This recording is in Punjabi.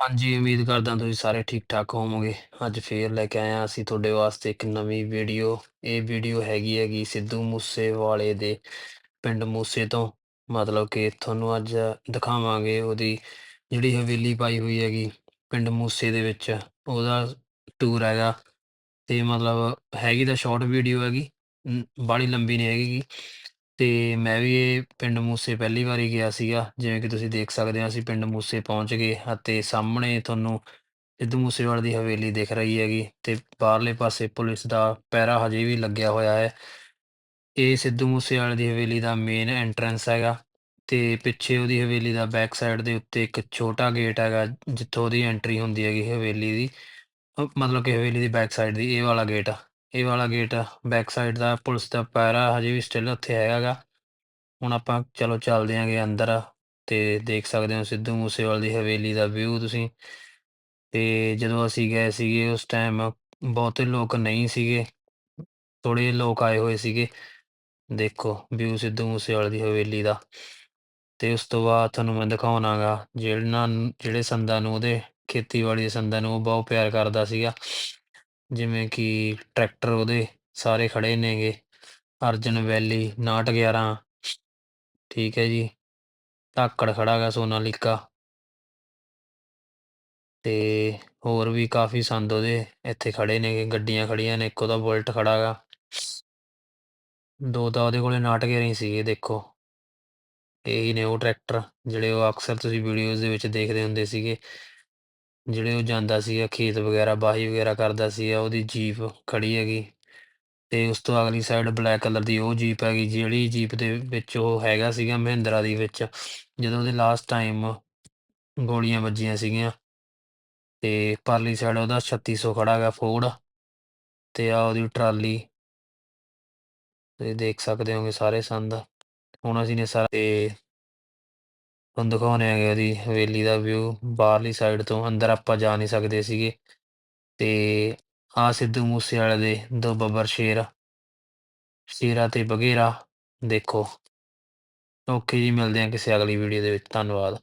ਹਾਂਜੀ, ਉਮੀਦ ਕਰਦਾ ਤੁਸੀਂ ਸਾਰੇ ਠੀਕ-ਠਾਕ ਹੋਵੋਗੇ। ਅੱਜ ਫੇਰ ਲੈ ਕੇ ਆਏ ਹਾਂ ਅਸੀਂ ਤੁਹਾਡੇ ਵਾਸਤੇ ਇੱਕ ਨਵੀਂ ਵੀਡੀਓ। ਇਹ ਵੀਡੀਓ ਹੈਗੀ ਹੈਗੀ ਸਿੱਧੂ ਮੂਸੇਵਾਲੇ ਦੇ ਪਿੰਡ ਮੂਸੇ ਤੋਂ। ਮਤਲਬ ਕਿ ਤੁਹਾਨੂੰ ਅੱਜ ਦਿਖਾਵਾਂਗੇ ਉਹਦੀ ਜਿਹੜੀ ਹਵੇਲੀ ਪਾਈ ਹੋਈ ਹੈਗੀ ਪਿੰਡ ਮੂਸੇ ਦੇ ਵਿੱਚ। ਉਹਦਾ ਟੂਰ ਹੈਗਾ। ਤੇ ਮਤਲਬ ਹੈਗੀ ਤਾਂ ਸ਼ਾਰਟ ਵੀਡੀਓ ਹੈਗੀ। ਬਾਹਲੀ ਲੰਬੀ ਨਹੀਂ ਹੈਗੀ। ਤੇ ਮੈਂ ਵੀ ਇਹ ਪਿੰਡ ਮੂਸੇ ਪਹਿਲੀ ਵਾਰੀ ਗਿਆ ਸੀਗਾ, ਜਿਵੇਂ ਕਿ ਤੁਸੀਂ ਦੇਖ ਸਕਦੇ ਹੋ, ਅਸੀਂ ਪਿੰਡ ਮੂਸੇ ਪਹੁੰਚ ਗਏ ਅਤੇ ਸਾਹਮਣੇ ਤੁਹਾਨੂੰ ਸਿੱਧੂ ਮੂਸੇਵਾਲੇ ਦੀ ਹਵੇਲੀ ਦਿਖ ਰਹੀ ਹੈਗੀ ਤੇ ਬਾਹਰਲੇ ਪਾਸੇ ਪੁਲਿਸ ਦਾ ਪਹਿਰਾ ਹਜੇ ਵੀ ਲੱਗਿਆ ਹੋਇਆ ਹੈ। ਇਹ ਸਿੱਧੂ ਮੂਸੇਵਾਲੇ ਦੀ ਹਵੇਲੀ ਦਾ ਮੇਨ ਐਂਟਰੈਂਸ ਹੈਗਾ ਤੇ ਪਿੱਛੇ ਉਹਦੀ ਹਵੇਲੀ ਦਾ ਬੈਕ ਸਾਈਡ ਦੇ ਉੱਤੇ ਇੱਕ ਛੋਟਾ ਗੇਟ ਹੈਗਾ, ਜਿੱਥੋਂ ਉਹਦੀ ਐਂਟਰੀ ਹੁੰਦੀ ਹੈਗੀ ਹਵੇਲੀ ਦੀ ਅਹ ਮਤਲਬ ਕਿ ਹਵੇਲੀ ਦੀ ਬੈਕ ਸਾਈਡ ਦੀ, ਇਹ ਵਾਲਾ ਗੇਟ ਆ। ਇਹ ਵਾਲਾ ਗੇਟ ਬੈਕ ਸਾਈਡ ਦਾ ਪੁਲਿਸ ਦਾ ਪੈਰਾ ਹਜੇ ਵੀ ਸਟਿਲ ਉੱਥੇ ਹੈਗਾਗਾ। ਹੁਣ ਆਪਾਂ ਚਲੋ ਚੱਲਦੇ ਆਂਗੇ ਅੰਦਰ ਤੇ ਦੇਖ ਸਕਦੇ ਹੋ ਸਿੱਧੂ ਮੂਸੇਵਾਲੇ ਦੀ ਹਵੇਲੀ ਦਾ ਵਿਊ ਤੁਸੀਂ। ਤੇ ਜਦੋਂ ਅਸੀਂ ਗਏ ਸੀਗੇ ਉਸ ਟਾਈਮ ਬਹੁਤੇ ਲੋਕ ਨਹੀਂ ਸੀਗੇ। ਥੋੜੇ ਲੋਕ ਆਏ ਹੋਏ ਸੀਗੇ। ਦੇਖੋ ਵਿਊ ਸਿੱਧੂ ਮੂਸੇਵਾਲੇ ਦੀ ਹਵੇਲੀ ਦਾ। ਤੇ ਉਸ ਤੋਂ ਬਾਅਦ ਤੁਹਾਨੂੰ ਮੈਂ ਦਿਖਾਉਣਾਗਾ ਜਿਹੜਾ ਜਿਹੜੇ ਸੰਦਾਂ ਨੂੰ ਉਹਦੇ ਖੇਤੀਬਾੜੀ ਦੇ ਸੰਦਾਂ ਨੂੰ ਉਹ ਬਹੁਤ ਪਿਆਰ ਕਰਦਾ ਸੀਗਾ। ਜਿਵੇਂ ਕਿ ਟਰੈਕਟਰ ਉਹਦੇ ਸਾਰੇ ਖੜੇ ਨੇਗੇ। ਅਰਜਨ ਵੈਲੀ 911 ਠੀਕ ਹੈ ਜੀ। ਧਾਕੜ ਖੜਾ ਗਾ ਸੋਨਾਲੀਕਾ। ਤੇ ਹੋਰ ਵੀ ਕਾਫੀ ਸੰਦ ਉਹਦੇ ਇੱਥੇ ਖੜੇ ਨੇਗੇ, ਗੱਡੀਆਂ ਖੜੀਆਂ ਨੇ, ਇੱਕ ਉਹਦਾ ਬੁਲਟ ਖੜਾ ਗਾ। ਦੋ ਤਾਂ ਉਹਦੇ ਕੋਲੇ ਨਾਟਕੇਰੇ ਹੀ ਸੀਗੇ, ਦੇਖੋ। ਇਹੀ ਨੇ ਉਹ ਟਰੈਕਟਰ, ਜਿਹੜੇ ਉਹ ਅਕਸਰ ਤੁਸੀਂ ਵੀਡੀਓਜ਼ ਦੇ ਵਿੱਚ ਦੇਖਦੇ ਹੁੰਦੇ ਸੀਗੇ। ਜਿਹੜੇ ਉਹ ਜਾਂਦਾ ਸੀਗਾ, ਖੇਤ ਵਗੈਰਾ, ਬਾਹੀ ਵਗੈਰਾ ਕਰਦਾ ਸੀਗਾ, ਉਹਦੀ ਜੀਪ ਖੜੀ ਹੈਗੀ ਤੇ ਉਸ ਤੋਂ ਅਗਲੀ ਸਾਈਡ ਬਲੈਕ ਕਲਰ ਦੀ ਉਹ ਜੀਪ ਹੈਗੀ, ਜਿਹੜੀ ਜੀਪ ਦੇ ਵਿੱਚ ਉਹ ਹੈਗਾ ਸੀਗਾ ਮਹਿੰਦਰਾ ਦੀ ਵਿੱਚ, ਜਦੋਂ ਉਹਦੇ ਲਾਸਟ ਟਾਈਮ ਗੋਲੀਆਂ ਵੱਜੀਆਂ ਸੀਗੀਆਂ ਤੇ ਪਰਲੀ ਸਾਈਡ ਉਹਦਾ 3600 ਖੜਾ ਹੈਗਾ ਫੋਰਡ ਤੇ ਆ ਉਹਦੀ ਟਰਾਲੀ ਤੁਸੀਂ ਦੇਖ ਸਕਦੇ ਹੋਗੇ ਸਾਰੇ ਸੰਦ, ਹੁਣ ਅਸੀਂ ਨੇ ਸਾਰਾ ਤੇ ਤੁਹਾਨੂੰ ਦਿਖਾਉਂਦੇ ਹੈਗੇ ਉਹਦੀ ਹਵੇਲੀ ਦਾ ਵਿਊ ਬਾਹਰਲੀ ਸਾਈਡ ਤੋਂ ਅੰਦਰ ਆਪਾਂ ਜਾ ਨਹੀਂ ਸਕਦੇ ਸੀਗੇ। ਤੇ ਆ ਸਿੱਧੂ ਮੂਸੇਵਾਲੇ ਦੇ ਦੋ ਬੱਬਰ ਸ਼ੇਰ, ਸ਼ੇਰਾ ਤੇ ਬਗੇਰਾ, ਦੇਖੋ। ਓਕੇ ਜੀ, ਮਿਲਦੇ ਹਾਂ ਕਿਸੇ ਅਗਲੀ ਵੀਡੀਓ ਦੇ ਵਿੱਚ, ਧੰਨਵਾਦ।